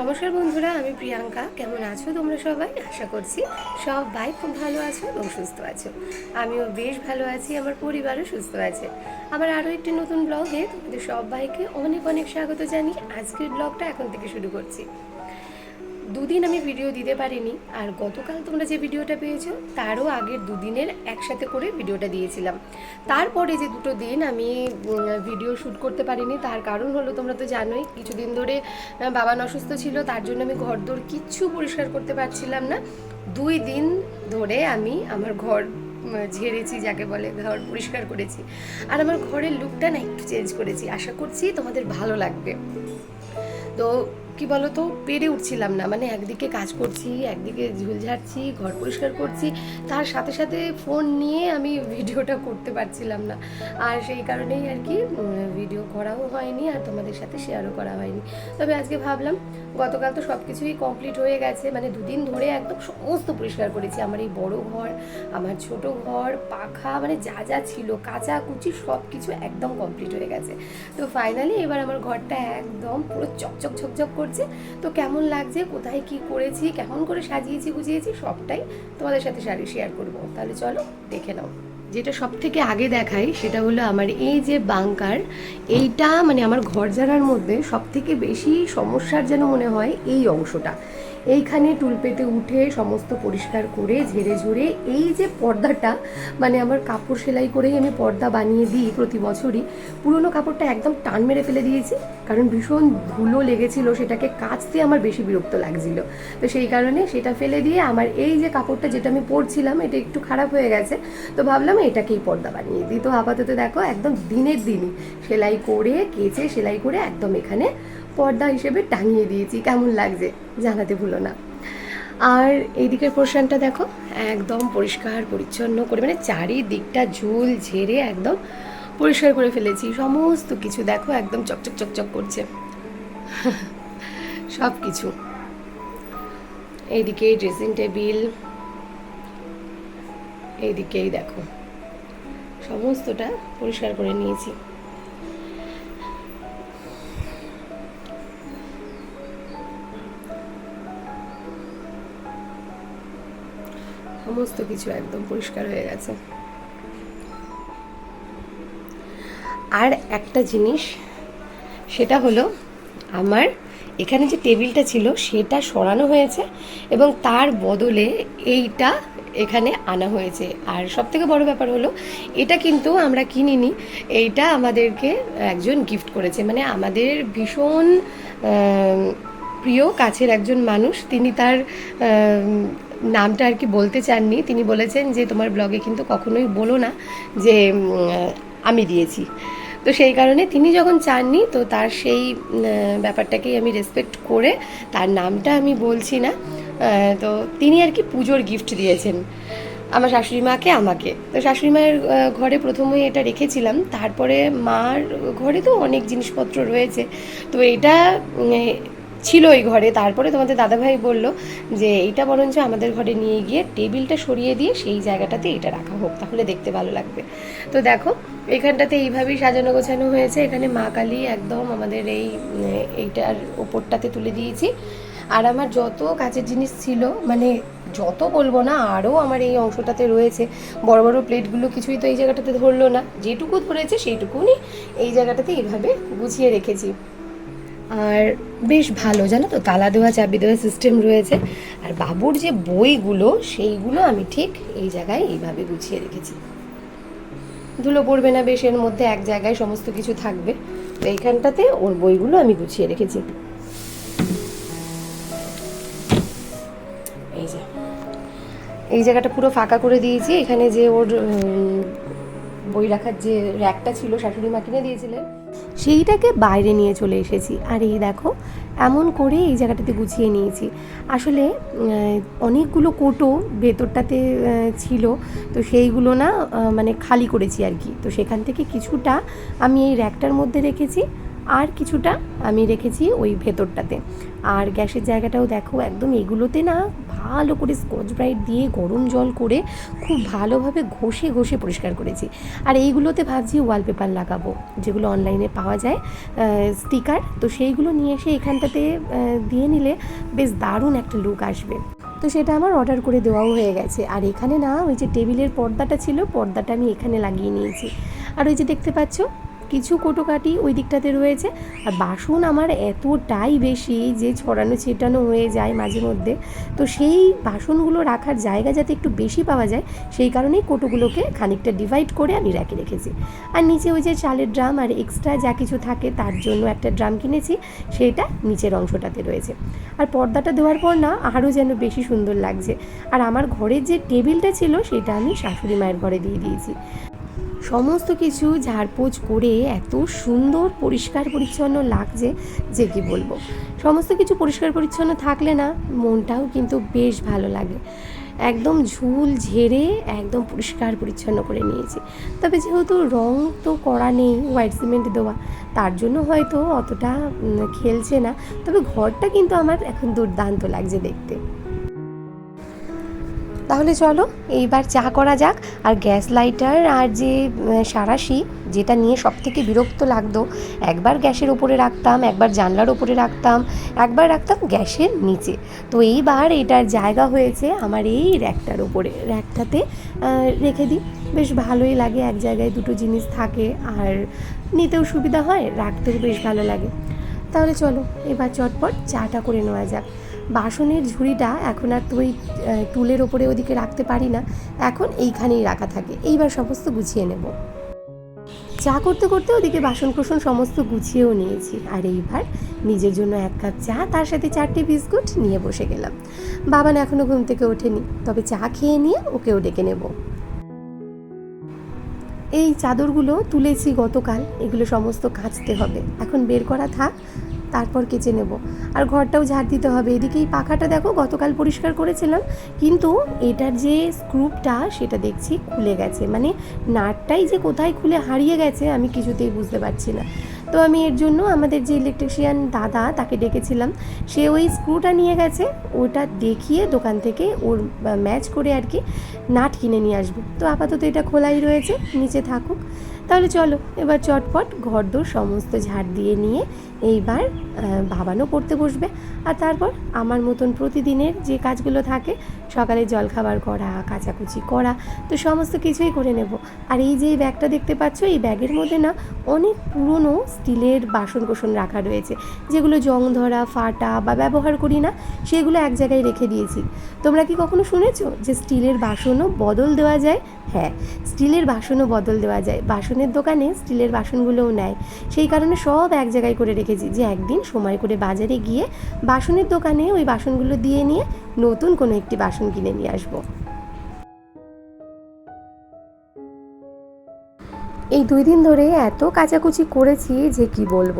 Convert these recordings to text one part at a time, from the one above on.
নমস্কার বন্ধুরা, আমি প্রিয়াঙ্কা। কেমন আছো তোমরা সবাই? আশা করছি সবাই খুব ভালো আছো এবং সুস্থ আছো। আমিও বেশ ভালো আছি, আমার পরিবারও সুস্থ আছে। আমার আরও একটি নতুন ব্লগে তোমাদের সবাইকে অনেক অনেক স্বাগত জানিয়ে আজকের ব্লগটা এখন থেকে শুরু করছি। দুদিন আমি ভিডিও দিতে পারিনি। আর গতকাল তোমরা যে ভিডিওটা পেয়েছ, তারও আগের দুদিনের একসাথে করে ভিডিওটা দিয়েছিলাম। তারপরে যে দুটো দিন আমি ভিডিও শ্যুট করতে পারিনি, তার কারণ হলো তোমরা তো জানোই, কিছুদিন ধরে বাবা অসুস্থ ছিল, তার জন্য আমি ঘর দোর কিচ্ছু পরিষ্কার করতে পারছিলাম না। দুই দিন ধরে আমি আমার ঘর ঝেড়েছি, যাকে বলে ঘর পরিষ্কার করেছি। আর আমার ঘরের লুকটা না একটু চেঞ্জ করেছি। আশা করছি তোমাদের ভালো লাগবে। তো কি বলতো, পেরে উঠছিলাম না। মানে একদিকে কাজ করছি, একদিকে ঝুল ঝাড়ছি, ঘর পরিষ্কার করছি, তার সাথে সাথে ফোন নিয়ে আমি ভিডিওটা করতে পারছিলাম না। আর সেই কারণেই আর কি ভিডিও করাও হয়নি আর তোমাদের সাথে শেয়ারও করা হয়নি। তবে আজকে ভাবলাম, গতকাল তো সব কিছুই কমপ্লিট হয়ে গেছে। মানে দুদিন ধরে একদম সমস্ত পরিষ্কার করেছি। আমার এই বড় ঘর, আমার ছোট ঘর, পাখা মানে যা যা ছিল, কাঁচা, কুচি সব কিছু একদম কমপ্লিট হয়ে গেছে। তো ফাইনালি এবার আমার ঘরটা একদম পুরো চকচক ঝকঝক করছে। তো কেমন লাগছে? কোথায় কি করেছি? কেমন করে সাজিয়েছি, গুছিয়েছি? সবটাই তোমাদের সাথে শাড়ি শেয়ার করব। তাহলে চলো দেখে নাও। যেটা সব থেকে আগে দেখাই সেটা হলো আমার এই যে বাংকার, এইটা মানে আমার ঘর জানার মধ্যে সব থেকে বেশি সমস্যার যেন মনে হয় এই অংশটা। এইখানে টুল পেতে উঠে সমস্ত পরিষ্কার করে ঝেড়ে ঝুড়ে এই যে পর্দাটা মানে আমার কাপড় সেলাই করেই আমি পর্দা বানিয়ে দিই প্রতি বছরই, পুরোনো কাপড়টা একদম টান মেরে ফেলে দিয়েছি, কারণ ভীষণ ধুলো লেগেছিল, সেটাকে কাচতে আমার বেশি বিরক্ত লাগছিল। তো সেই কারণে সেটা ফেলে দিয়ে আমার এই যে কাপড়টা যেটা আমি পরছিলাম, এটা একটু খারাপ হয়ে গেছে, তো ভাবলাম এটাকেই পর্দা বানিয়ে দিই। তো আপাতত দেখো, একদম দিনের দিনই সেলাই করে, কেচে সেলাই করে একদম এখানে পর্দা হিসেবে টাঙিয়ে দিয়েছি। কেমন লাগছে জানাতে ভুলো না। আর এই দিকের পোর্শনটা দেখো, একদম পরিষ্কার, পরিচ্ছন্ন করে মানে চারিদিকটা ঝুল, ঝেড়ে একদম পরিষ্কার করে ফেলেছি। সমস্ত কিছু দেখো, একদম চকচক চকচক করছে। সব কিছু এইদিকে ড্রেসিং টেবিল এইদিকেই দেখো। সমস্তটা পরিষ্কার করে নিয়েছি। সমস্ত কিছু একদম পরিষ্কার হয়ে গেছে। আর একটা জিনিস, সেটা হলো আমার এখানে যে টেবিলটা ছিল, সেটা সরানো হয়েছে এবং তার বদলে এইটা এখানে আনা হয়েছে। আর সব থেকে বড় ব্যাপার হলো, এটা কিন্তু আমরা কিনিনি, এইটা আমাদেরকে একজন গিফট করেছে। মানে আমাদের ভীষণ প্রিয় কাছের একজন মানুষ, তিনি তার নামটা আর কি বলতে চাননি। তিনি বলেছেন যে, তোমার ব্লগে কিন্তু কখনোই বলো না যে আমি দিয়েছি। তো সেই কারণে তিনি যখন চাননি, তো তার সেই ব্যাপারটাকেই আমি রেসপেক্ট করে তার নামটা আমি বলছি না। তো তিনি আর কি পুজোর গিফট দিয়েছেন আমার শাশুড়ি মাকে, আমাকে। তো শাশুড়ি মায়ের ঘরে প্রথমেই এটা রেখেছিলাম। তারপরে মার ঘরে তো অনেক জিনিসপত্র রয়েছে। তো এটা ছিল ওই ঘরে। তারপরে তোমাদের দাদাভাই বলল যে, এইটা বরঞ্চ আমাদের ঘরে নিয়ে গিয়ে টেবিলটা সরিয়ে দিয়ে সেই জায়গাটাতে এটা রাখা হোক, তাহলে দেখতে ভালো লাগবে। তো দেখো, এখানটাতে এইভাবেই সাজানো গোছানো হয়েছে। এখানে মা কালী একদম আমাদের এই এইটার ওপরটাতে তুলে দিয়েছি। আর আমার যত কাজের জিনিস ছিল মানে যত বলব না, আরও আমার এই অংশটাতে রয়েছে। বড় বড় প্লেটগুলো কিছুই তো এই জায়গাটাতে ধরলো না। যেটুকু ধরেছে সেইটুকুনি এই জায়গাটাতে এইভাবে গুছিয়ে রেখেছি। আর বেশ ভালো, জানো তো? তালা দেওয়া, চাবি দেওয়া সিস্টেম রয়েছে। আর বাবুর যে বইগুলো, সেইগুলো আমি ঠিক এই জায়গায় এইভাবে গুছিয়ে রেখেছি। ধুলো পড়বে না বেশ, এর মধ্যে এক জায়গায় সমস্ত কিছু থাকবে। তো এইখানটাতে ওর বইগুলো আমি গুছিয়ে রেখেছি। এই যে। এই জায়গাটা পুরো ফাঁকা করে দিয়েছি। এখানে যে ওর বই রাখার যে র্যাকটা ছিল, শাশুড়ি মা কিনে দিয়েছিলেন। সেইটাকে বাইরে নিয়ে চলে এসেছি। আর এই দেখো, এমন করে এই জায়গাটাতে গুছিয়ে নিয়েছি। আসলে অনেকগুলো কোটো ভেতরটাতে ছিল। তো সেইগুলো না মানে খালি করেছি আর কি। তো সেখান থেকে কিছুটা আমি এই র্যাকটার মধ্যে রেখেছি, আর কিছুটা আমি রেখেছি ওই ভেতরটাতে। আর গ্যাসের জায়গাটাও দেখো, একদম এগুলোতে না ভালো করে স্কচ ব্রাইট দিয়ে গরম জল করে খুব ভালোভাবে ঘষে ঘষে পরিষ্কার করেছি। আর এইগুলোতে ভাবছি ওয়ালপেপার লাগাবো, যেগুলো অনলাইনে পাওয়া যায় স্টিকার তো সেইগুলো নিয়ে এসে এখানটাতে দিয়ে নিলে বেশ দারুণ একটা লুক আসবে। তো সেটা আমার অর্ডার করে দেওয়াও হয়ে গেছে। আর এখানে না, ওই যে টেবিলের পর্দাটা ছিল, পর্দাটা আমি এখানে লাগিয়ে নিয়েছি। আর ওই যে দেখতে পাচ্ছ কিছু কোটোকাটি ওই দিকটাতে রয়েছে। আর বাসন আমার এতটাই বেশি যে ছড়ানো ছিটানো হয়ে যায় মাঝে মধ্যে। তো সেই বাসনগুলো রাখার জায়গা যাতে একটু বেশি পাওয়া যায়, সেই কারণেই কোটোগুলোকে খানিকটা ডিভাইড করে আমি রেখে রেখেছি। আর নিচে ওই যে চালের ড্রাম আর এক্সট্রা যা কিছু থাকে, তার জন্য একটা ড্রাম কিনেছি, সেটা নিচের অংশটাতে রয়েছে। আর পর্দাটা দেওয়ার পর না, আরও যেন বেশি সুন্দর লাগছে। আর আমার ঘরের যে টেবিলটা ছিল, সেটা আমি শাশুড়ি মায়ের ঘরে দিয়ে দিয়েছি। সমস্ত কিছু ঝাড়পোছ করে এত সুন্দর পরিষ্কার পরিচ্ছন্ন লাগছে যে কি বলব। সমস্ত কিছু পরিষ্কার পরিচ্ছন্ন থাকলে না মনটাও কিন্তু বেশ ভালো লাগে। একদম ঝুল ঝেড়ে একদম পরিষ্কার পরিচ্ছন্ন করে নিয়েছি। তবে যেহেতু রং তো করা নেই, হোয়াইট সিমেন্ট দেওয়া, তার জন্য হয়তো অতটা খেলছে না। তবে ঘরটা কিন্তু আমার এখন দুর্দান্ত লাগছে দেখতে। তাহলে চলো, এইবার চা করা যাক। আর গ্যাস লাইটার আর যে সাঁড়াশি যেটা নিয়ে সব থেকে বিরক্ত লাগতো, একবার গ্যাসের ওপরে রাখতাম, একবার জানলার ওপরে রাখতাম, একবার রাখতাম গ্যাসের নিচে। তো এইবার এটার জায়গা হয়েছে আমার এই র্যাকটার ওপরে। র্যাকটাতে রেখে দিই। বেশ ভালোই লাগে, এক জায়গায় দুটো জিনিস থাকে আর নিতেও সুবিধা হয়, রাখতেও বেশ ভালো লাগে। তাহলে চলো, এবার চটপট চাটা করে নেওয়া যাক। বাসনের ঝুড়িটা এখন আর তুই টুলের ওপরে ওদিকে রাখতে পারি না। এখন এইখানেই রাখা থাকে। এইবার সমস্ত গুছিয়ে নেব। চা করতে করতে ওদিকে বাসন কোসন সমস্ত গুছিয়েও নিয়েছি। আর এইবার নিজের জন্য এক কাপ চা, তার সাথে চারটে বিস্কুট নিয়ে বসে গেলাম। বাবান এখনও ঘুম থেকে ওঠেনি। তবে চা খেয়ে নিয়ে ওকেও ডেকে নেব। এই চাদরগুলো তুলেছি গতকাল। এগুলো সমস্ত কাচতে হবে। এখন বের করা থাক। তারপর কেচে নেব। আর ঘরটাও ঝাড় দিতে হবে। এদিকে এই পাখাটা দেখো, গতকাল পরিষ্কার করেছিলাম, কিন্তু এটার যে স্ক্রুপটা সেটা দেখছি খুলে গেছে। মানে নাটটাই যে কোথায় খুলে হারিয়ে গেছে আমি কিছুতেই বুঝতে পারছি না। তো আমি এর জন্য আমাদের যে ইলেকট্রিশিয়ান দাদা তাকে ডেকেছিলাম, সে ওই স্ক্রুটা নিয়ে গেছে, ওটা দেখিয়ে দোকান থেকে ওর ম্যাচ করে আর কি নাট কিনে নিয়ে আসব। তো আপাতত এটা খোলাই রয়েছে, নিচে থাকুক। তাহলে চলো, এবার চটপট ঘরদোর সমস্ত ঝাড় দিয়ে নিয়ে এইবার ভাবানো পড়তে বসবে। আর তারপর আমার মতন প্রতিদিনের যে কাজগুলো থাকে, সকালে জলখাবার করা, কাচাকুচি করা, তো সমস্ত কিছুই করে নেব। আর এই যে ব্যাগটা দেখতে পাচ্ছ, এই ব্যাগের মধ্যে না অনেক পুরনো স্টিলের বাসন কোসন রাখা রয়েছে, যেগুলো জং ধরা, ফাটা বা ব্যবহার করি না, সেগুলো এক জায়গায় রেখে দিয়েছি। তোমরা কি কখনো শুনেছো যে স্টিলের বাসনও বদল দেওয়া যায়? হ্যাঁ স্টিলের বাসনও বদল দেওয়া যায় বাসনের দোকানে স্টিলের বাসনগুলোও নেয়। সেই কারণে সব এক জায়গায় করে রেখেছি যে একদিন সময় করে বাজারে গিয়ে বাসনের দোকানে ওই বাসনগুলো দিয়ে নিয়ে নতুন কোনো একটি বাসন কিনে নিয়ে আসব। এই দুই দিন ধরে এত কাচাকুচি করেছি যে কি বলব?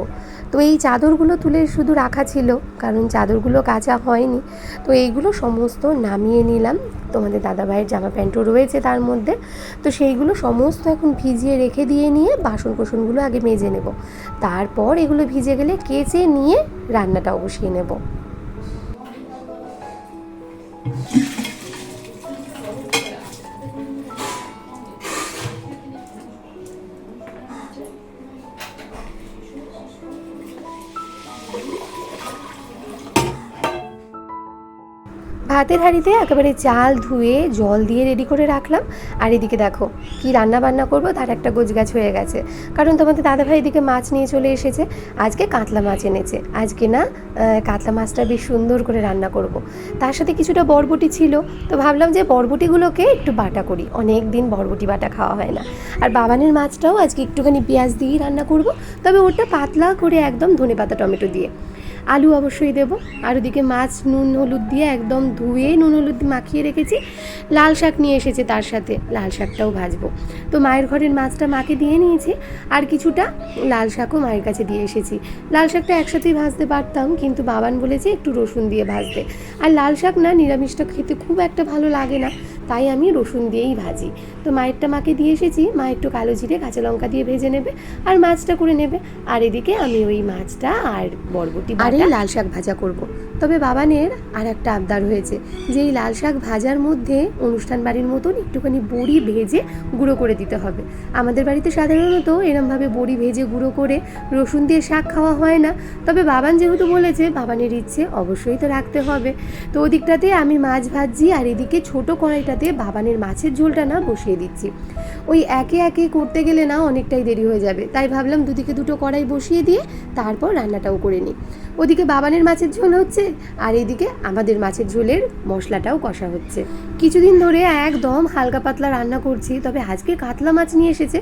তো এই চাদরগুলো তুলে শুধু রাখা ছিল, কারণ চাদরগুলো কাচা হয়নি। তো এইগুলো সমস্ত নামিয়ে নিলাম। তোমাদের দাদাভাইয়ের জামা প্যান্টও রয়েছে তার মধ্যে। তো সেইগুলো সমস্ত এখন ভিজিয়ে রেখে দিয়ে নিয়ে বাসন কোসনগুলো আগে মেজে নেব। তারপর এগুলো ভিজে গেলে কেচে নিয়ে রান্নাটাও বসিয়ে নেব। ভাতের হাঁড়িতে একেবারে চাল ধুয়ে জল দিয়ে রেডি করে রাখলাম। আর এদিকে দেখো, কি রান্না বান্না করব, তার একটা গোছগাছ হয়ে গেছে। কারণ তোমাদের দাদাভাই এদিকে মাছ নিয়ে চলে এসেছে। আজকে কাতলা মাছ এনেছে। আজকে না কাতলা মাছটা বেশ সুন্দর করে রান্না করব। তার সাথে কিছুটা বরবটি ছিল। তো ভাবলাম যে বরবটিগুলোকে একটু বাটা করি। অনেক দিন বরবটি বাটা খাওয়া হয় না। আর বাবানের মাছটাও আজকে একটুখানি পেঁয়াজ দিয়েই রান্না করব। তবে ওটা পাতলা করে একদম ধনেপাতা, টমেটো দিয়ে। আলু অবশ্যই দেবো। আর ওদিকে মাছ, নুন, হলুদ দিয়ে একদম ধুয়ে নুন, হলুদ মাখিয়ে রেখেছি। লাল শাক নিয়ে এসেছে তার সাথে, লাল শাকটাও ভাজবো। তো মায়ের ঘরের মাছটা মাকে দিয়ে নিয়েছি, আর কিছুটা লাল শাকও মায়ের কাছে দিয়ে এসেছি। লাল শাকটা একসাথেই ভাজতে পারতাম, কিন্তু বাবান বলেছে একটু রসুন দিয়ে ভাজতে। আর লাল শাক না, নিরামিষটা খেতে খুব একটা ভালো লাগে না। তাই আমি রসুন দিয়েই ভাজি। তো মায়েরটা মাকে দিয়ে এসেছি মা একটু কালো জিরে কাঁচা লঙ্কা দিয়ে ভেজে নেবে আর মাছটা করে নেবে। আর এদিকে আমি ওই মাছটা আর বরবটি আর এই লাল শাক ভাজা করব। তবে বাবানের আর একটা আবদার হয়েছে যে এই লাল শাক ভাজার মধ্যে অনুষ্ঠান বাড়ির মতন একটুখানি বড়ি ভেজে গুঁড়ো করে দিতে হবে। আমাদের বাড়িতে সাধারণত এরমভাবে বড়ি ভেজে গুঁড়ো করে রসুন দিয়ে শাক খাওয়া হয় না। তবে বাবান যেহেতু বলেছে বাবানের ইচ্ছে অবশ্যই তো রাখতে হবে। তো ওদিকটাতে আমি মাছ ভাজছি আর এদিকে ছোট কড়াইটাতে বাবানের মাছের ঝোলটা না বসিয়ে দিচ্ছি। ওই একে একে করতে গেলে না অনেকটাই দেরি হয়ে যাবে। তাই ভাবলাম দুদিকে দুটো কড়াই বসিয়ে দিয়ে তারপর রান্নাটাও করে নিই। ওদিকে বাবানের মাছের ঝোল হচ্ছে, আর এদিকে আমাদের মাছের ঝোলের মশলাটাও কষা হচ্ছে। কিছুদিন ধরে একদম হালকা পাতলা রান্না করছি, তবে আজকে কাতলা মাছ নিয়ে এসেছে।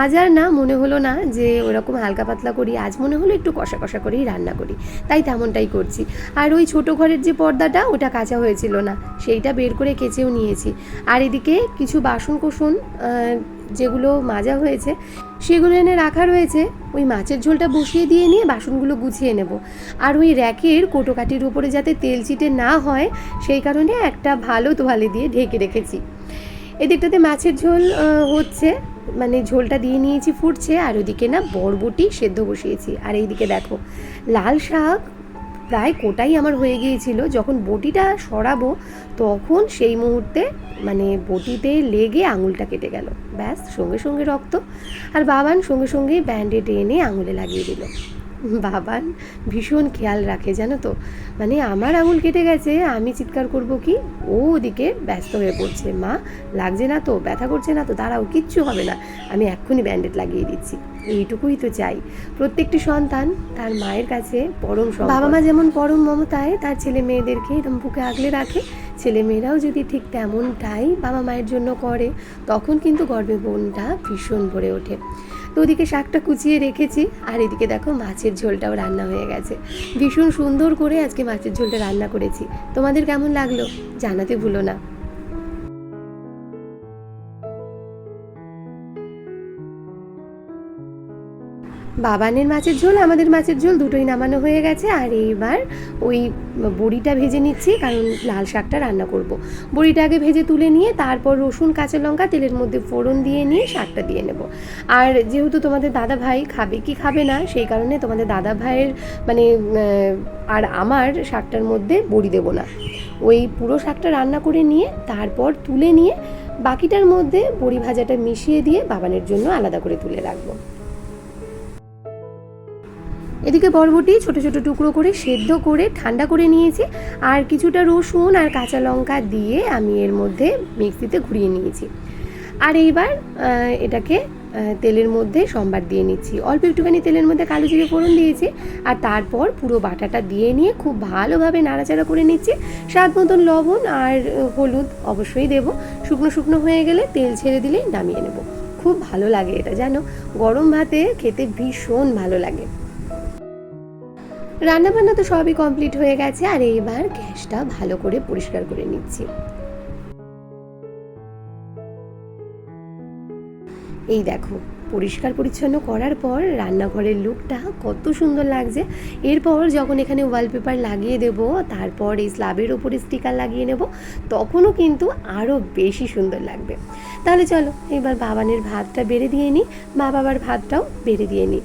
আজ আর না, মনে হলো না যে ওরকম হালকা পাতলা করি, আজ মনে হলো একটু কষা কষা করেই রান্না করি। তাই তেমনটাই করছি। আর ওই ছোট ঘরের যে পর্দাটা, ওটা কাঁচা হয়েছিল না, সেইটা বের করে কেচেও নিয়েছি। আর এদিকে কিছু বাসন কোসন যেগুলো মাজা হয়েছে, সেগুলো এনে রাখা রয়েছে। ওই মাছের ঝোলটা বসিয়ে দিয়ে নিয়ে বাসনগুলো গুছিয়ে নেব। আর ওই র্যাকের কোটোকাটির উপরে যাতে তেল চিটে না হয়, সেই কারণে একটা ভালো তোয়ালে দিয়ে ঢেকে রেখেছি। এদিকটাতে মাছের ঝোল হচ্ছে। মানে ঝোলটা দিয়ে নিয়েছি, ফুটছে। আর ওদিকে না বরবটি সেদ্ধ বসিয়েছি। আর এইদিকে দেখো, লাল শাক প্রায় কোটাই আমার হয়ে গিয়েছিল। যখন বটিটা সরাবো, তখন সেই মুহূর্তে মানে বটিতে লেগে আঙুলটা কেটে গেল। ব্যাস, সঙ্গে সঙ্গে রক্ত। আর বাবান সঙ্গে সঙ্গেই ব্যান্ডেড এনে আঙুলে লাগিয়ে দিল। বাবান ভীষণ খেয়াল রাখে, জানো তো? মানে আমার আঙুল কেটে গেছে, আমি চিৎকার করব কি? ও ওদিকে ব্যস্ত হয়ে পড়ছে। মা, লাগছে না তো? ব্যথা করছে না তো? দাঁড়াও, কিচ্ছু হবে না। আমি এক্ষুনি ব্যান্ডেড লাগিয়ে দিচ্ছি। এইটুকুই তো চাই। প্রত্যেকটি সন্তান তার মায়ের কাছে পরম। বাবা মা যেমন পরম মমতায়, তার ছেলে মেয়েদেরকে এরম বুকে আগলে রাখে। ছেলে মেয়েরাও যদি ঠিক তেমনটাই বাবা মায়ের জন্য করে, তখন কিন্তু গর্বে বোনটা ভীষণ ভরে ওঠে। তো ওদিকে শাকটা কুচিয়ে রেখেছি। আর এদিকে দেখো মাছের ঝোলটাও রান্না হয়ে গেছে। ভীষণ সুন্দর করে আজকে মাছের ঝোলটা রান্না করেছি। তোমাদের কেমন লাগল জানাতে ভুলো না। বাবানের মাছের ঝোল, আমাদের মাছের ঝোল দুটোই নামানো হয়ে গেছে। আর এইবার ওই বড়িটা ভেজে নিচ্ছি, কারণ লাল শাকটা রান্না করব। বড়িটা আগে ভেজে তুলে নিয়ে, তারপর রসুন, কাঁচা লঙ্কা, তেলের মধ্যে ফোড়ন দিয়ে নিয়ে শাকটা দিয়ে নেব। আর যেহেতু তোমাদের দাদা ভাই খাবে কি খাবে না, সেই কারণে তোমাদের দাদা ভাইয়ের মানে আর আমার শাকটার মধ্যে বড়ি দেবো না। ওই পুরো শাকটা রান্না করে নিয়ে, তারপর তুলে নিয়ে, বাকিটার মধ্যে বড়ি ভাজাটা মিশিয়ে দিয়ে বাবানের জন্য আলাদা করে তুলে রাখব। এদিকে বরবটি ছোট ছোট টুকরো করে সেদ্ধ করে ঠান্ডা করে নিয়েছি। আর কিছুটা রসুন আর কাঁচা লঙ্কা দিয়ে আমি এর মধ্যে মিক্সিতে ঘুরিয়ে নিয়েছি। আর এইবার এটাকে তেলের মধ্যে সম্বার দিয়ে নিচ্ছি। অল্প একটুখানি তেলের মধ্যে কালো জিরে ফোড়ন দিয়েছি। আর তারপর পুরো বাটাটা দিয়ে নিয়ে খুব ভালোভাবে নাড়াচাড়া করে নিচ্ছি। স্বাদ মতন লবণ আর হলুদ অবশ্যই দেবো। শুকনো শুকনো হয়ে গেলে তেল ছেড়ে দিলেই নামিয়ে নেব। খুব ভালো লাগে এটা, জানো? গরম ভাতে খেতে ভীষণ ভালো লাগে। রান্নাবান্না তো সবই কমপ্লিট হয়ে গেছে, আর এইবার গ্যাসটা ভালো করে পরিষ্কার করে নিচ্ছি। এই দেখো, পরিষ্কার পরিচ্ছন্ন করার পর রান্নাঘরের লুকটা কত সুন্দর লাগছে। এরপর যখন এখানে ওয়ালপেপার লাগিয়ে দেব, তারপর এই স্ল্যাবের ওপরে স্টিকার লাগিয়ে নেব, তখনও কিন্তু আরও বেশি সুন্দর লাগবে। তাহলে চলো, এবার বাবানের ভাতটা বেড়ে দিয়ে নিই মা বাবার ভাতটাও বেড়ে দিয়ে নিই।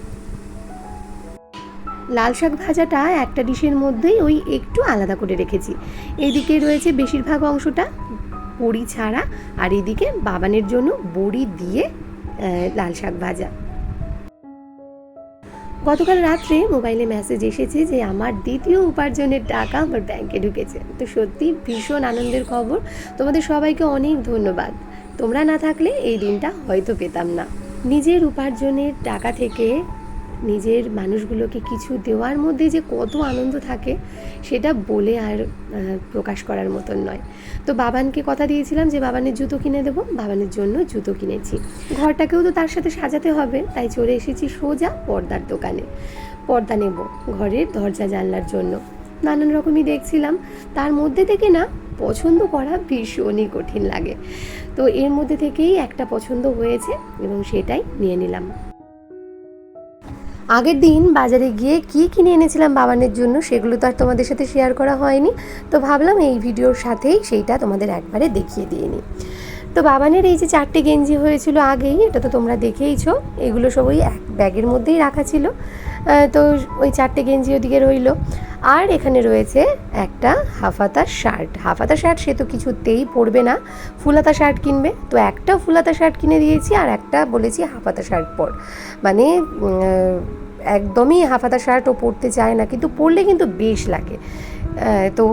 লাল শাক ভাজাটা একটা ডিশের মধ্যেই ওই একটু আলাদা করে রেখেছি। এদিকে রয়েছে বেশিরভাগ অংশটা বড়ি ছাড়া, আর এদিকে বাবানের জন্য বড়ি দিয়ে লাল শাক ভাজা। গতকাল রাত্রে মোবাইলে মেসেজ এসেছে যে আমার দ্বিতীয় উপার্জনের টাকা আমার ব্যাংকে ঢুকেছে। তো সত্যি ভীষণ আনন্দের খবর। তোমাদের সবাইকে অনেক ধন্যবাদ। তোমরা না থাকলে এই দিনটা হয়তো পেতাম না। নিজের উপার্জনের টাকা থেকে নিজের মানুষগুলোকে কিছু দেওয়ার মধ্যে যে কত আনন্দ থাকে, সেটা বলে আর প্রকাশ করার মতন নয়। তো বাবানকে কথা দিয়েছিলাম যে, বাবানের জুতো কিনে দেবো, বাবানের জন্য জুতো কিনেছি। ঘরটাকেও তো তার সাথে সাজাতে হবে, তাই চলে এসেছি সোজা পর্দার দোকানে। পর্দা নেব ঘরের দরজা জানলার জন্য। নানান রকমই দেখছিলাম। তার মধ্যে থেকে না, পছন্দ করা ভীষণই কঠিন লাগে। তো এর মধ্যে থেকেই একটা পছন্দ হয়েছে এবং সেটাই নিয়ে নিলাম। আগের দিন বাজারে গিয়ে কি কিনে এনেছিলাম বাবানের জন্য সেগুলো তো আর তোমাদের সাথে শেয়ার করা হয়নি। তো ভাবলাম এই ভিডিওর সাথেই সেইটা তোমাদের একবারে দেখিয়ে দিয়ে নিই। তো বাবানের এই যে চারটে গেঞ্জি হয়েছিল আগেই, এটা তো তোমরা দেখেইছো, এগুলো সব ওই এক ব্যাগের মধ্যেই রাখা ছিল। তো ওই চারটে গেঞ্জি ওদিকে রইল। আর এখানে রয়েছে একটা হাফাতা শার্ট। হাফাতা শার্ট সে তো কিছুতেই পরবে না। ফুলাতা শার্ট কিনবে। তো একটা ফুলাতা শার্ট কিনে দিয়েছি আর একটা বলেছি হাফাতা শার্ট পর। মানে একদমই হাফাতা শার্ট ও পরতে চায় না, কিন্তু পরলে কিন্তু বেশ লাগে। তো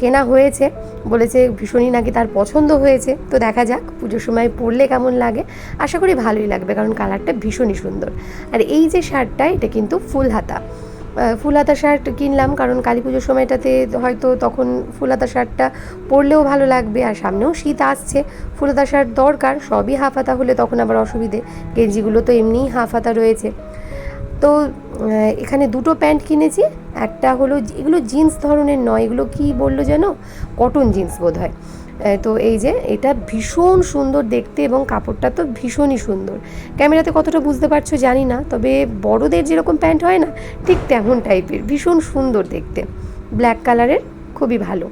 কেনা হয়েছে, বলেছে ভীষণই নাকি তার পছন্দ হয়েছে। তো দেখা যাক পুজোর সময় পরলে কেমন লাগে। আশা করি ভালোই লাগবে, কারণ কালারটা ভীষণই সুন্দর। আর এই যে শার্টটা, এটা কিন্তু ফুল হাতা ফুল হাতা শার্ট কিনলাম, কারণ কালী পুজোর সময়টাতে হয়তো তখন ফুল হাতা শার্টটা পরলেও ভালো লাগবে, আর সামনেও শীত আসছে। ফুল হাতা শার্ট দরকার, সবই হাফ হাতা হলে তখন আবার অসুবিধে। গেঞ্জিগুলো তো এমনিই হাফ হাতা রয়েছে। তো এখানে দুটো প্যান্ট কিনেছি। একটা হলো এগুলো জিন্স ধরনের নয়, এগুলো কি বলল যেন কটন জিন্স বোধ হয় তো এই যে, এটা ভীষণ সুন্দর দেখতে এবং কাপড়টা তো ভীষণই সুন্দর। ক্যামেরাতে কতটা বুঝতে পারছ জানি না, তবে বড়দের যেরকম প্যান্ট হয় না, ঠিক তেমন টাইপের। ভীষণ সুন্দর দেখতে। ব্ল্যাক কালারের, খুবই ভালো।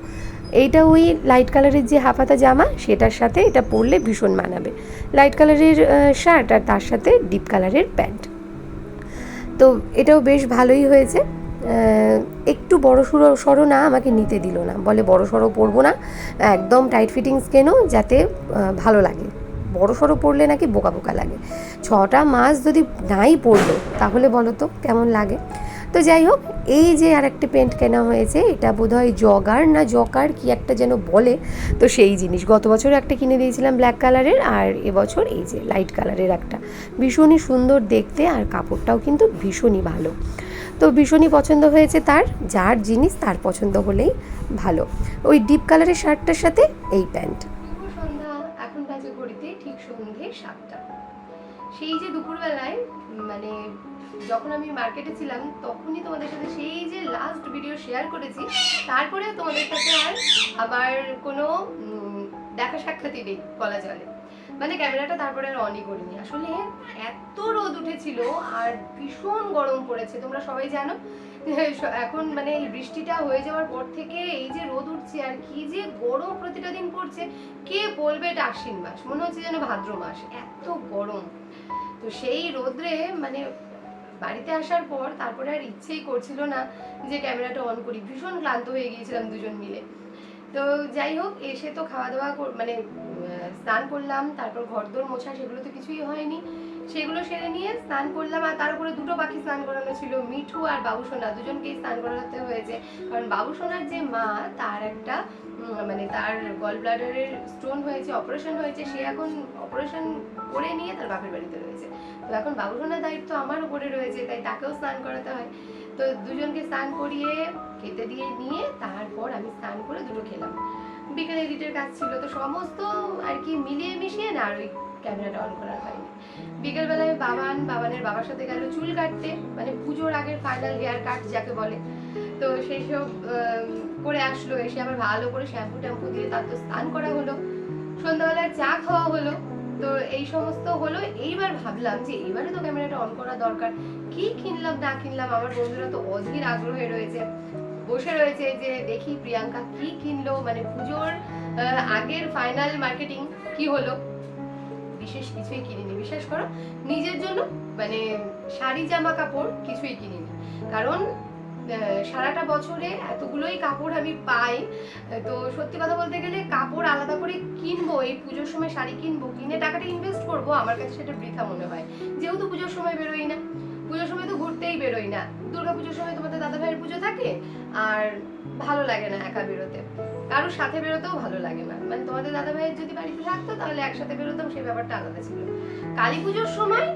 এইটা ওই লাইট কালারের যে হাফাতা জামা, সেটার সাথে এটা পরলে ভীষণ মানাবে। লাইট কালারের শার্ট আর তার সাথে ডিপ কালারের প্যান্ট। তো এটাও বেশ ভালোই হয়েছে। একটু বড় সড়ো সরো না আমাকে নিতে দিল না। বলে বড় সড়ো পরবো না। একদম টাইট ফিটিংস কেনো যাতে ভালো লাগে। বড় সড়ো পরলে নাকি বোকা বোকা লাগে। ছটা মাস যদি নাই পড়ল তাহলে বলো তো কেমন লাগে? তো যাই হোক, এই যে আর একটা পেন্ট কেনা হয়েছে, এটা বোধহয় জগার না জকার কি একটা যেন বলে। তো সেই জিনিস, গত বছর একটা কিনে দিয়েছিলাম ব্ল্যাক কালারের আর এবছর এই যে লাইট কালারের একটা। ভীষণই সুন্দর দেখতে, আর কাপড়টাও কিন্তু ভীষণই ভালো। তো ভীষণই পছন্দ হয়েছে তার, যার জিনিস তার পছন্দ হলেই ভালো। ওই ডিপ কালারের শার্টটার সাথে এই প্যান্ট। এখন সেই যে দুপুরবেলায় যখন আমি মার্কেটে ছিলাম, তখনই তোমাদের সাথে সেই যে লাস্ট ভিডিও শেয়ার করেছি, তারপরেও তোমাদের সাথে আর আবার কোনো দেখা সাক্ষাৎই নেই, বলা চলে। মানে ক্যামেরাটা তারপরে আর অনই করিনি। আসলে এত রোদ উঠেছিল আর ভীষণ গরম পড়েছে, তোমরা সবাই জানো। এখন মানে এই বৃষ্টিটা হয়ে যাওয়ার পর থেকে এই যে রোদ উঠছে আর কি যে গরম প্রতিটা দিন পড়ছে, কে বলবে এটা আশ্বিন মাস? মনে হচ্ছে যেন ভাদ্র মাস, এত গরম। তো সেই রোদ্রে মানে বাড়িতে আসার পর তারপরে আর ইচ্ছেই করছিল না যে ক্যামেরাটা অন করি। ভীষণ ক্লান্ত হয়ে গিয়েছিলাম দুজন মিলে। তো যাই হোক, এসে তো খাওয়া দাওয়া মানে স্নান করলাম, তারপর ঘরদোর মোছা, সেগুলো তো কিছুই হয়নি। সেগুলো সেরে নিয়ে স্নান করলাম আর তার উপরে দুটো পাখি স্নান করানো ছিল, মিঠু আর বাবুসোনা। দুজনকেই স্নান করাতে হয়েছে। কারণ বাবুসোনার যে মা, তার একটা মানে তার গল ব্লাডারের স্টোন হয়েছে অপারেশন হয়েছে, সে এখন অপারেশন করে নিয়ে তার বাপের বাড়িতে রয়েছে। তো এখন বাবুসোনার দায়িত্ব আমার উপরে রয়েছে, তাই তাকেও স্নান করাতে হয়। তো দুজনকে স্নান করিয়ে খেতে দিয়ে নিয়ে তারপর আমি স্নান করে দুটো খেলাম। বিকেলে এডিটের কাজ ছিল, তো সমস্ত আর কি মিলিয়ে মিশিয়ে না, আর ওই ক্যামেরাটা অন করার হয়নি বিকেলবেলায় বাবান বাবানের বাবার সাথে গেল চুল কাটতে মানে পুজোর আগের ফাইনাল হেয়ার কাট যাকে বলে। তো সেই সব করে আসলো, এসে আবার ভালো করে শ্যাম্পু ট্যাম্পু দিয়ে তার তো স্নান করা হলো। সন্ধ্যাবেলায় চা খাওয়া হলো। তো এই সমস্ত হলো। এইবার ভাবলাম যে এইবারে তো ক্যামেরাটা অন করা দরকার। কি কিনলাম, না কিনলাম, আমার বন্ধুরা তো অধীর আগ্রহে রয়েছে। বসে রয়েছে যে দেখি প্রিয়াঙ্কা কি কিনলো মানে পুজোর আগের ফাইনাল মার্কেটিং কি হলো। বিশেষ কিছুই কিনিনি। বিশ্বাস করো নিজের জন্য মানে শাড়ি জামা কাপড় কিছুই কিনিনি। কারণ সারাটা বছরে এতগুলোই কাপড় আমি পাই। তো সত্যি কথা বলতে গেলে কাপড় আলাদা করে কিনবো, এই পুজোর সময় শাড়ি কিনবো, কিনে টাকাটা ইনভেস্ট করব, আমার কাছে সেটা বৃথা মনে হয়। যেহেতু পুজোর সময় বেরোই না, পুজোর সময় তো ঘুরতেই বেরোই না। দুর্গা পুজোর সময় তোমাদের দাদা ভাইয়ের পুজো থাকে, আর ভালো লাগে না একা বেরোতে। কারোর সাথে বেরোতেও ভালো লাগে না। মানে তোমাদের দাদা ভাইয়ের যদি বাড়িতে থাকতো, তাহলে একসাথে বেরোতাম, সেই ব্যাপারটা আলাদা ছিল। কালী পুজোর সময়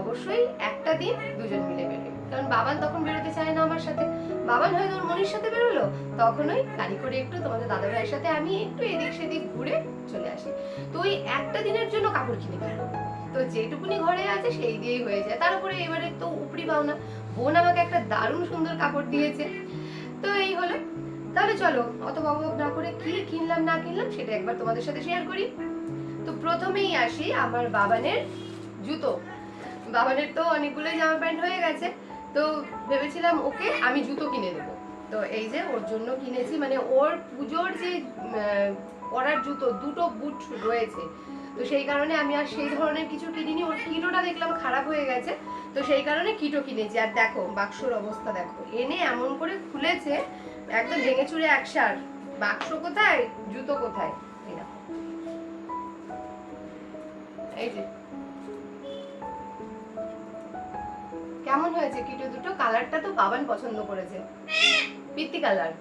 অবশ্যই একটা দিন দুজন মিলে বেরোই। কারণ বাবান তখন বেরোতে চায় না আমার সাথে। বাবান হয়তো ওর মনির সাথে বেরোলো, তখনই গাড়ি করে একটু তোমাদের দাদা ভাইয়ের সাথে আমি একটু এদিক সেদিক ঘুরে চলে আসি। তো ওই একটা দিনের জন্য কাপড় কিনে ফেলব তো যেটুকুনি ঘরে আছে, সেই দিয়েই হয়ে যায়। তার উপরে এবারে তো উপরি পাওনা। বোন আমাকে একটা দারুণ সুন্দর কাপড় দিয়েছে। তো এই হলো তাহলে চলো অত বকবক না করে কি কিনলাম, না কিনলাম, সেটা একবার তোমাদের সাথে শেয়ার করি। তো প্রথমেই আসি আমার বাবানের জুতো। বাবানের তো অনেকগুলোই জামা প্যান্ট হয়ে গেছে। তো ভেবেছিলাম, ওকে, আমি জুতো কিনে দেবো। তো এই যে ওর জন্য কিনেছি মানে ওর পুজোর যে পরার জুতো, দুটো বুট রয়েছে। তো সেই কারণে আমি আর সেই ধরনের কিছু কিনিনি। ওর কিটোটা দেখলাম খারাপ হয়ে গেছে। তো সেই কারণে কিটো কিনেছি। আর দেখো, বাক্সর অবস্থা দেখো। এনে এমন করে খুলেছে একদম ভেঙে চুরে একসার বাক্স কোথায়? জুতো কোথায়? এই যে। কেমন হয়েছে কিটো দুটো? কালারটা তো বাবান পছন্দ করেছে। পিত্তি কালার।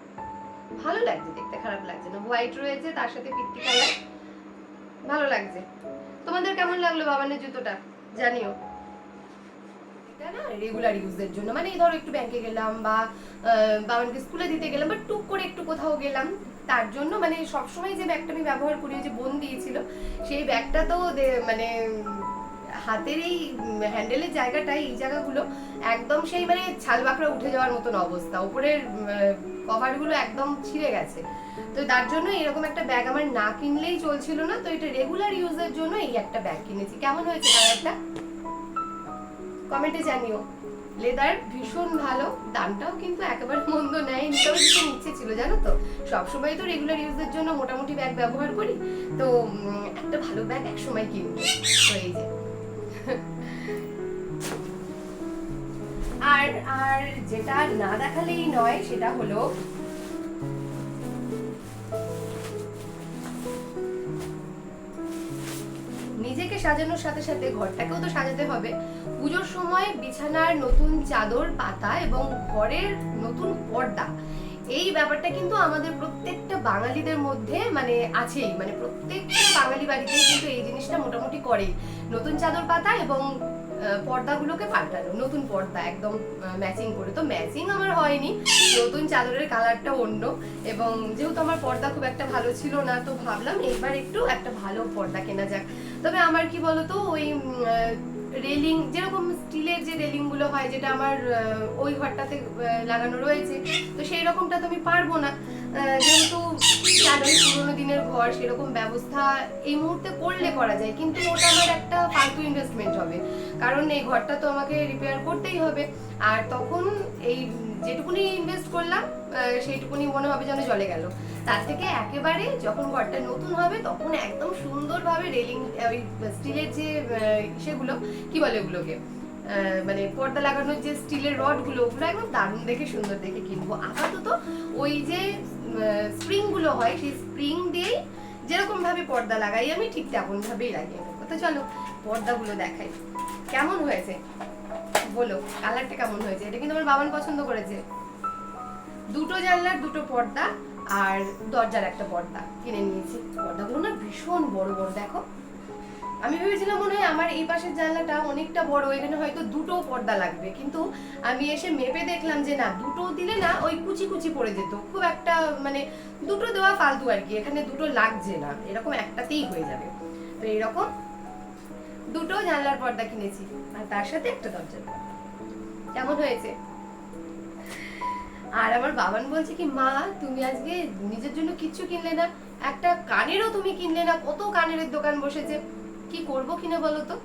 ভালো লাগছে দেখতে, খারাপ লাগছে না। হোয়াইট রয়েছে, তার সাথে পিত্তি কালার। ভালো লাগছে। তোমাদের কেমন লাগল বাবানের জুতোটা? জানিও। এটা না রেগুলার ইউজের জন্য। মানে ধরো একটু ব্যাংকে গেলাম বা স্কুলে দিতে গেলাম বা টুক করে একটু কোথাও গেলাম, তার জন্য মানে সবসময় যে ব্যাগটা আমি ব্যবহার করি যে বোন দিয়েছিল, সেই ব্যাগটা তো মানে হাতের এই হ্যান্ডেলের জায়গাটায়, এই জায়গাগুলো একদম সেই মানে ছাল বাকড়া উঠে যাওয়ার মতন অবস্থা। উপরের কভারগুলো একদম ছিঁড়ে গেছে। তো তার জন্য এরকম একটা ব্যাগ আমার না কিনলেই চলছিল না, তো এটা রেগুলার ইউজের জন্য এই একটা ব্যাগ কিনেছি। কেমন হয়েছে কালারটা কমেন্টে জানিও। লেদার ভীষণ ভালো, দামটাও কিন্তু একেবারে মন্দ নেয় নিতেও ভীষণ ইচ্ছে ছিল, জানো তো? সবসময় তো রেগুলার ইউজের জন্য মোটামুটি ব্যাগ ব্যবহার করি, তো একটা ভালো ব্যাগ একসময় কিনবো। তো এই যে। আর আর যেটা না দেখালেই নয়, সেটা হলো সাজানোর সাথে সাথে ঘরটাকেও তো সাজাতে হবে। পুজোর সময় বিছানার নতুন চাদর, পাতা এবং ঘরের নতুন পর্দা। এই ব্যাপারটা কিন্তু আমাদের প্রত্যেকটা বাঙালিদের মধ্যে মানে আছেই। মানে প্রত্যেকটা বাঙালি বাড়িতে কিন্তু এই জিনিসটা মোটামুটি করে নতুন চাদর, পাতা এবং পর্দাগুলোকে পাল্টানো নতুন পর্দা, একদম ম্যাচিং করে। তো ম্যাচিং আমার হয়নি, নতুন চাদরের কালারটা অন্য, এবং যেহেতু আমার পর্দা খুব একটা ভালো ছিল না, তো ভাবলাম এবার একটু একটা ভালো পর্দা কেনা যাক। তবে আমার কি বলতো, ওই রেলিং যেরকম স্টিলের যে রেলিংগুলো হয়, যেটা আমার ওই ঘরটাতে লাগানো রয়েছে, তো সেই রকমটা তো আমি পারব না। যেহেতু জানোই পুরোনো দিনের ঘর, সেরকম ব্যবস্থা এই মুহূর্তে করলে করা যায়, কিন্তু ওটা আমার একটা ফালতু ইনভেস্টমেন্ট হবে। কারণ এই ঘরটা তো আমাকে রিপেয়ার করতেই হবে। আর তখন এই যেটুকুনি ইনভেস্ট করলাম সেইটুকুনি মনে হবে যেন জলে গেল। তার থেকে একেবারে যখন ঘরটা নতুন হবে, তখন একদম সুন্দরভাবে রেলিং ওই স্টিলের যে সেগুলো কি বলে ওগুলোকে? মানে পর্দা লাগানোর যে স্টিলের রডগুলো ওগুলো একদম দারুণ দেখে সুন্দর দেখে কিনবো। আপাতত ওই যে স্প্রিংগুলো হয়, সেই স্প্রিং দিয়েই যেরকমভাবে পর্দা লাগাই, আমি ঠিক তেমনভাবেই লাগিয়ে দেবো তো চলো, পর্দাগুলো দেখাই। কেমন হয়েছে? বলো কালারটা কেমন হয়েছে? এটা কিন্তু আমার বাবান পছন্দ করেছে। দুটো জানলার, দুটো পর্দা আর দরজার একটা পর্দা কিনে নিয়েছি। পর্দাগুলো না ভীষণ বড় বড়, দেখো। আমি ভেবেছিলাম মনে হয় আমার এই পাশের জানলাটা অনেকটা বড়, এখানে হয়তো দুটো পর্দা লাগবে। কিন্তু আমি এসে মেপে দেখলাম যে না, দুটো দিলে না ওই কুচি কুচি পড়ে যেত। খুব একটা মানে দুটো দেওয়া ফালতু আর কি, এখানে দুটো লাগছে না। এরকম একটাতেই হয়ে যাবে। তো এরকম দুটো জানলার পর্দা কিনেছি। আর তার সাথে একটা পর্দা। কেমন হয়েছে? আর আমার বাবান বলছে কি, মা, তুমি আজকে নিজের জন্য কিচ্ছু কিনলে না, একটা কানেরও তুমি কিনলে না, কত কানের দোকান বসেছে। কি করব কিনে বলো তো?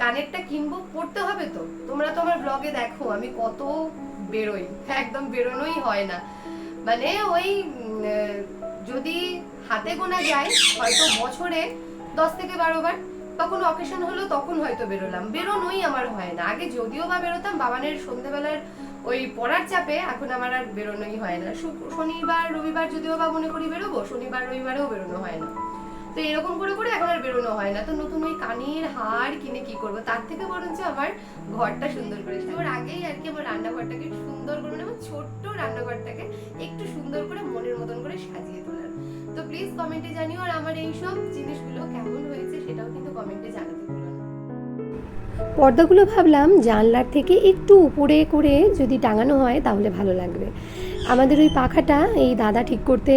কানেরটা কিনবো পড়তে হবে তো। তোমরা তো আমার ব্লগে দেখো, আমি কত বেরোই। একদম বেরোনোই হয় না। মানে ওই যদি হাতে গোনা যায়, হয়তো বছরে দশ থেকে বারো বার, তখন অকেশন হলো তখন হয়তো বেরোলাম। বেরোনোই আমার হয় না। আগে যদিও বা বেরোতাম, বাবানের সন্ধেবেলার ওই পড়ার চাপে এখন আমার আর বেরোনোই হয় না। শনিবার, রবিবার যদিও বা মনে করি বেরোবো, শনিবার, রবিবারেও বেরোনো হয় না। তো এরকম করে করে এখন আর বেরোনো হয় না। তো নতুন ওই কানের হার কিনে কি করব? তার থেকে বরঞ্চ আমার ঘরটা সুন্দর করে ওর আগেই আর কি আমার রান্নাঘরটাকে সুন্দর করে মানে আমার ছোট্ট রান্নাঘরটাকে একটু সুন্দর করে মনের মতন করে সাজিয়ে তোলার। তো প্লিজ কমেন্টে জানিও আর আমার এই সব জিনিসগুলো কেমন হয়েছে সেটাও কিন্তু কমেন্টে জানাতে পর্দাগুলো ভাবলাম জানলার থেকে একটু উপরে করে যদি টাঙানো হয় তাহলে ভালো লাগবে। আমাদের ওই পাখাটা এই দাদা ঠিক করতে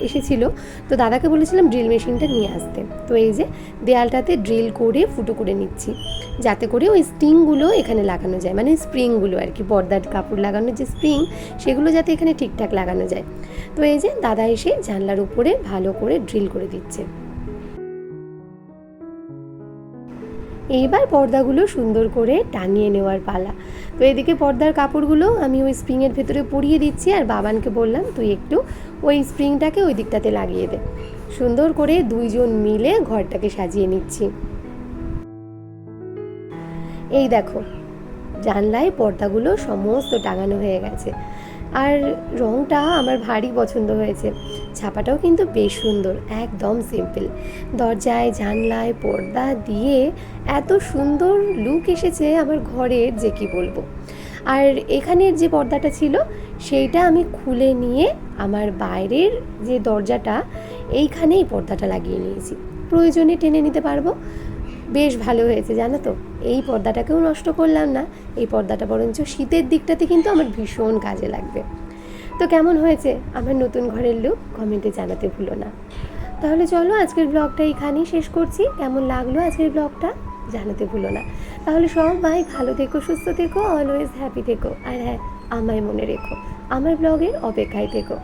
এসেছিল। তো দাদাকে বলেছিলাম ড্রিল মেশিনটা নিয়ে আসতে। তো এই যে দেয়ালটাতে ড্রিল করে ফুটো করে নিচ্ছি। যাতে করে ওই স্টিংগুলো এখানে লাগানো যায়। মানে স্প্রিংগুলো আর কি, পর্দার কাপড় লাগানোর যে স্প্রিং, সেগুলো যাতে এখানে ঠিকঠাক লাগানো যায়। তো এই যে দাদা এসে জানলার উপরে ভালো করে ড্রিল করে দিচ্ছে। এইবার পর্দাগুলো সুন্দর করে টাঙিয়ে নেওয়ার পালা। তো এদিকে পর্দার কাপড়গুলো আমি ওই স্প্রিংয়ের ভেতরে পরিয়ে দিচ্ছি আর বাবানকে বললাম, তুই একটু ওই স্প্রিংটাকে ওই দিকটাতে লাগিয়ে দে। সুন্দর করে দুইজন মিলে ঘরটাকে সাজিয়ে নিচ্ছি। এই দেখো, জানলায় পর্দাগুলো সমস্ত টাঙানো হয়ে গেছে। আর রংটা আমার ভারী পছন্দ হয়েছে। ছাপাটাও কিন্তু বেশ সুন্দর, একদম সিম্পল দরজায়, জানলায়, পর্দা দিয়ে এত সুন্দর লুক এসেছে আমার ঘরের, যে কি বলব। আর এখানের যে পর্দাটা ছিল, সেইটা আমি খুলে নিয়ে আমার বাইরের যে দরজাটা, এইখানেই পর্দাটা লাগিয়ে নিয়েছি। প্রয়োজনে টেনে নিতে পারব। বেশ ভালো হয়েছে, জানো তো? এই পর্দাটাকেও নষ্ট করলাম না, এই পর্দাটা বরঞ্চ শীতের দিকটাতে কিন্তু আমার ভীষণ কাজে লাগবে। তো কেমন হয়েছে? আমার নতুন ঘরের লুক কমেন্টে জানাতে ভুলো না। তাহলে চলো আজকের ব্লগটা এখানেই শেষ করছি। কেমন লাগল আজকের ব্লগটা জানাতে ভুলো না। তাহলে সবাই ভালো থেকো, সুস্থ থেকো অলওয়েজ হ্যাপি থেকো। আর হ্যাঁ আমায় মনে রেখো, আমার ব্লগের অপেক্ষায় থেকো।